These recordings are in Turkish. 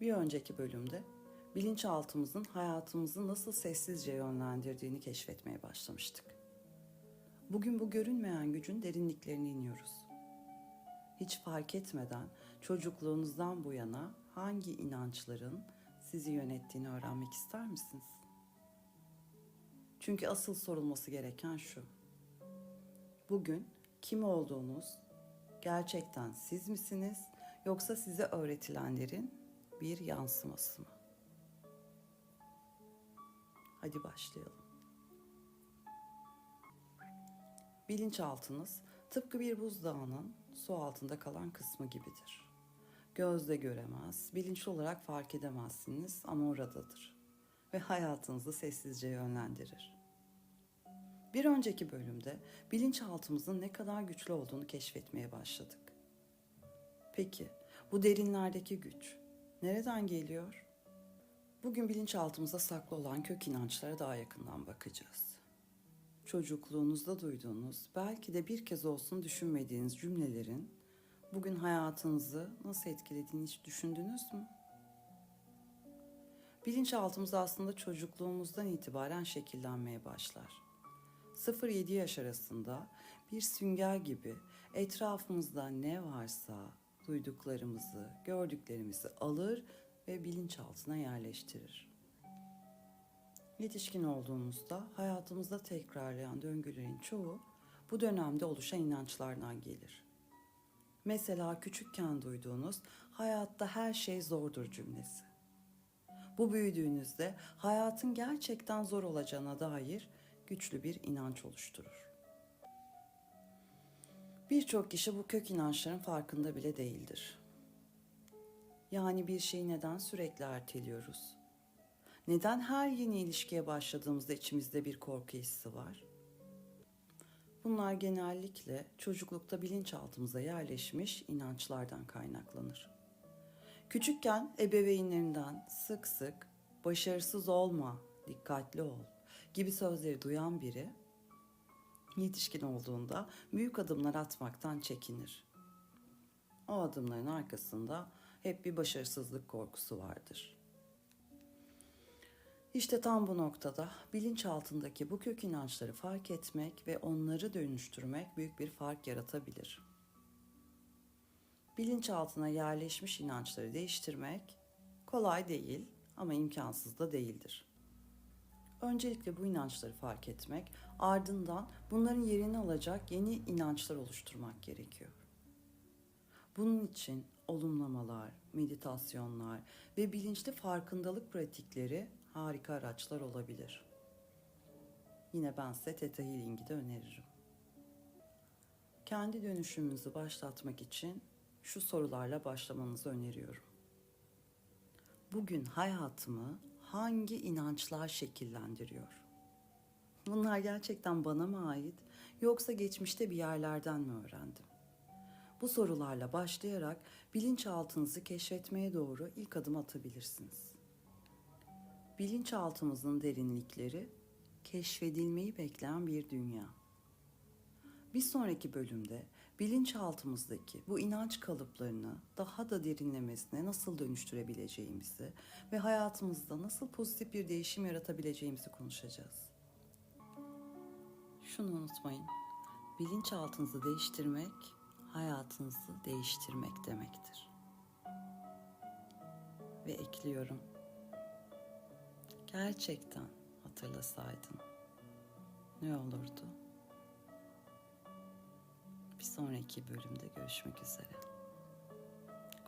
Bir önceki bölümde bilinçaltımızın hayatımızı nasıl sessizce yönlendirdiğini keşfetmeye başlamıştık. Bugün bu görünmeyen gücün derinliklerine iniyoruz. Hiç fark etmeden çocukluğunuzdan bu yana hangi inançların sizi yönettiğini öğrenmek ister misiniz? Çünkü asıl sorulması gereken şu. Bugün kim olduğunuz gerçekten siz misiniz yoksa size öğretilenlerin bir yansıması mı? Hadi başlayalım. Bilinçaltınız tıpkı bir buzdağının su altında kalan kısmı gibidir. Gözle göremez, bilinçli olarak fark edemezsiniz ama oradadır ve hayatınızı sessizce yönlendirir. Bir önceki bölümde bilinçaltımızın ne kadar güçlü olduğunu keşfetmeye başladık. Peki bu derinlerdeki güç nereden geliyor? Bugün bilinçaltımızda saklı olan kök inançlara daha yakından bakacağız. Çocukluğunuzda duyduğunuz, belki de bir kez olsun düşünmediğiniz cümlelerin bugün hayatınızı nasıl etkilediğini hiç düşündünüz mü? Bilinçaltımız aslında çocukluğumuzdan itibaren şekillenmeye başlar. 0-7 yaş arasında bir sünger gibi etrafımızda ne varsa duyduklarımızı, gördüklerimizi alır ve bilinçaltına yerleştirir. Yetişkin olduğumuzda hayatımızda tekrarlayan döngülerin çoğu bu dönemde oluşan inançlardan gelir. Mesela küçükken duyduğunuz hayatta her şey zordur cümlesi. Bu büyüdüğünüzde hayatın gerçekten zor olacağına dair güçlü bir inanç oluşturur. Birçok kişi bu kök inançların farkında bile değildir. Yani bir şeyi neden sürekli erteliyoruz? Neden her yeni ilişkiye başladığımızda içimizde bir korku hissi var? Bunlar genellikle çocuklukta bilinçaltımıza yerleşmiş inançlardan kaynaklanır. Küçükken ebeveynlerinden sık sık başarısız olma, dikkatli ol gibi sözleri duyan biri yetişkin olduğunda büyük adımlar atmaktan çekinir. O adımların arkasında hep bir başarısızlık korkusu vardır. İşte tam bu noktada bilinçaltındaki bu kök inançları fark etmek ve onları dönüştürmek büyük bir fark yaratabilir. Bilinçaltına yerleşmiş inançları değiştirmek kolay değil ama imkansız da değildir. Öncelikle bu inançları fark etmek, ardından bunların yerini alacak yeni inançlar oluşturmak gerekiyor. Bunun için olumlamalar, meditasyonlar ve bilinçli farkındalık pratikleri harika araçlar olabilir. Yine ben size Theta Healing'i de öneririm. Kendi dönüşümünüzü başlatmak için şu sorularla başlamanızı öneriyorum. Bugün hayatımı hangi inançlar şekillendiriyor? Bunlar gerçekten bana mı ait yoksa geçmişte bir yerlerden mi öğrendim? Bu sorularla başlayarak bilinçaltınızı keşfetmeye doğru ilk adım atabilirsiniz. Bilinçaltımızın derinlikleri keşfedilmeyi bekleyen bir dünya. Bir sonraki bölümde bilinçaltımızdaki bu inanç kalıplarını daha da derinlemesine nasıl dönüştürebileceğimizi ve hayatımızda nasıl pozitif bir değişim yaratabileceğimizi konuşacağız. Şunu unutmayın. Bilinçaltınızı değiştirmek hayatınızı değiştirmek demektir. Ve ekliyorum. Gerçekten hatırlasaydın ne olurdu? Bir sonraki bölümde görüşmek üzere.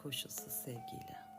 Koşulsuz sevgiyle.